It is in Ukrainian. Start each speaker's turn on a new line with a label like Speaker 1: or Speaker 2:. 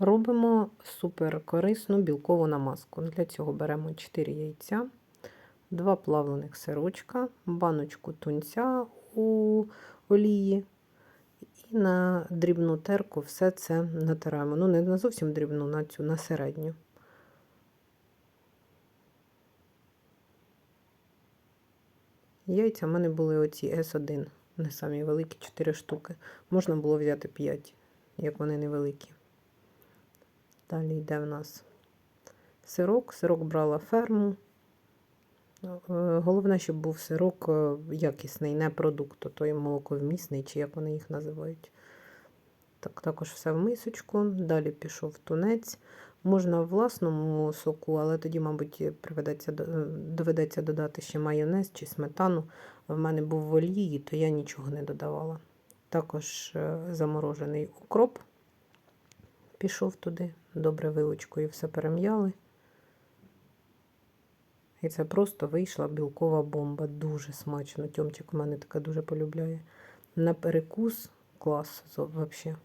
Speaker 1: Робимо супер корисну білкову намазку. Для цього беремо 4 яйця, 2 плавлених сирочка, баночку тунця у олії і на дрібну терку все це натираємо. Ну, не на зовсім дрібну, на цю, на середню. Яйця в мене були оці С1, не самі великі, 4 штуки. Можна було взяти 5, як вони невеликі. Далі йде в нас сирок. Сирок брала ферму. Е, Головне, щоб був сирок е, якісний, не продукт, то той молоковмісний, чи як вони їх називають. Так, також все в мисочку. Далі пішов тунець. Можна в власному соку, але тоді, мабуть, приведеться, е, доведеться додати ще майонез чи сметану. В мене був в олії, то я нічого не додавала. Також заморожений укроп пішов туди, добре вилочкою все перем'яли. І це просто вийшла білкова бомба. Дуже смачно. Тьомчик у мене така дуже полюбляє. На перекус клас взагалі.